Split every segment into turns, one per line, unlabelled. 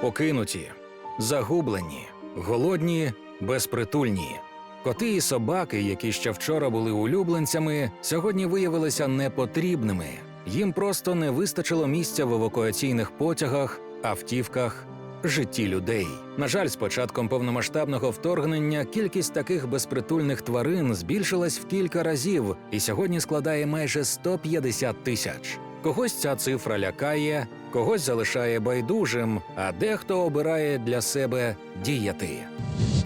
покинуті, загублені, голодні, безпритульні. Коти і собаки, які ще вчора були улюбленцями, сьогодні виявилися непотрібними. Їм просто не вистачило місця в евакуаційних потягах, автівках, житті людей. На жаль, з початком повномасштабного вторгнення кількість таких безпритульних тварин збільшилась в кілька разів і сьогодні складає майже 150 тисяч. Когось ця цифра лякає, когось залишає байдужим, а дехто обирає для себе діяти.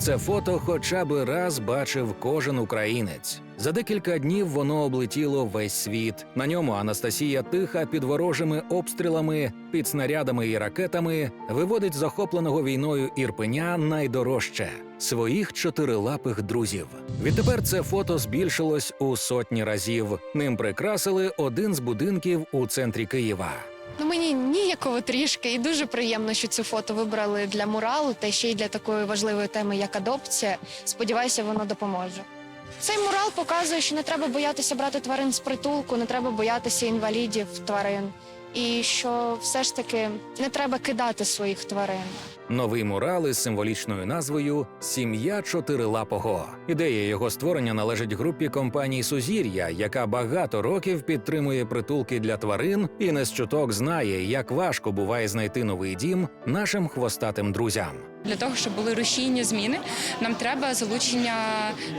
Це фото хоча б раз бачив кожен українець. За декілька днів воно облетіло весь світ. На ньому Анастасія тиха під ворожими обстрілами, під снарядами і ракетами виводить захопленого війною Ірпеня найдорожче своїх чотирилапих друзів. Відтепер це фото збільшилось у сотні разів. Ним прикрасили один з будинків у центрі Києва.
Ну мені ніяково трішки, і дуже приємно, що цю фото вибрали для муралу та ще й для такої важливої теми, як адопція. Сподіваюся, воно допоможе. Цей мурал показує, що не треба боятися брати тварин з притулку, не треба боятися інвалідів тварин, і що все ж таки не треба кидати своїх тварин.
Новий мурал із символічною назвою Сім'я чотирилапого. Ідея його створення належить групі компаній Сузір'я, яка багато років підтримує притулки для тварин і не з чуток знає, як важко буває знайти новий дім нашим хвостатим друзям.
Для того, щоб були рушійні зміни, нам треба залучення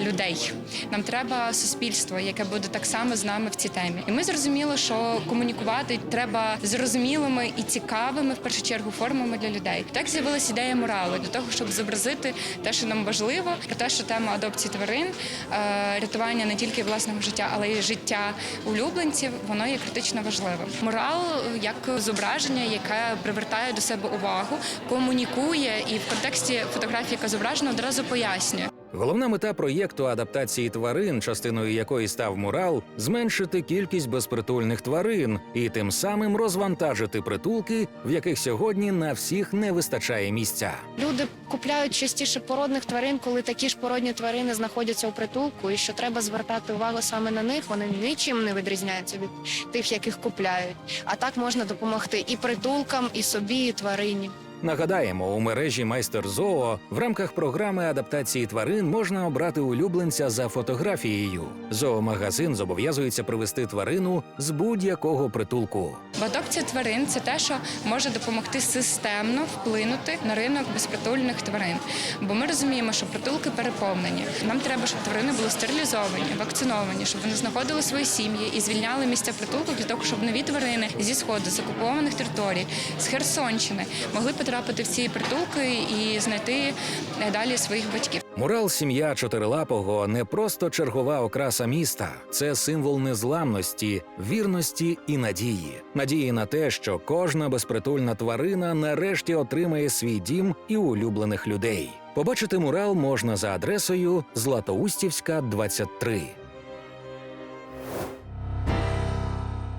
людей. Нам треба суспільство, яке буде так само з нами в цій темі. І ми зрозуміли, що комунікувати треба зрозумілими і цікавими в першу чергу формами для людей. Так з'явилася ідея муралу для того, щоб зобразити те, що нам важливо, про те, що тема адопції тварин, е, рятування не тільки власного життя, але й життя улюбленців, воно є критично важливим. Мурал е, як зображення, яке привертає до себе увагу, комунікує і в контексті фотографії, яка зображена, одразу пояснює.
Головна мета проєкту адаптації тварин, частиною якої став мурал, зменшити кількість безпритульних тварин і тим самим розвантажити притулки, в яких сьогодні на всіх не вистачає місця.
Люди купляють частіше породних тварин, коли такі ж породні тварини знаходяться у притулку, і що треба звертати увагу саме на них. Вони нічим не відрізняються від тих, яких купляють. А так можна допомогти і притулкам, і собі, і тварині.
Нагадаємо, у мережі Майстер Зоо в рамках програми адаптації тварин можна обрати улюбленця за фотографією. Зоомагазин зобов'язується привезти тварину з будь-якого притулку.
Адопція тварин це те, що може допомогти системно вплинути на ринок безпритульних тварин. Бо ми розуміємо, що притулки переповнені. Нам треба, щоб тварини були стерилізовані, вакциновані, щоб вони знаходили свої сім'ї і звільняли місця притулку для того, щоб нові тварини зі сходу з окупованих територій, з Херсонщини могли потрапити в ці притулки і знайти е, далі своїх батьків.
Мурал сім'я чотирилапого не просто чергова окраса міста, це символ незламності, вірності і надії. Надії на те, що кожна безпритульна тварина нарешті отримає свій дім і улюблених людей. Побачити мурал можна за адресою Златоустівська, 23.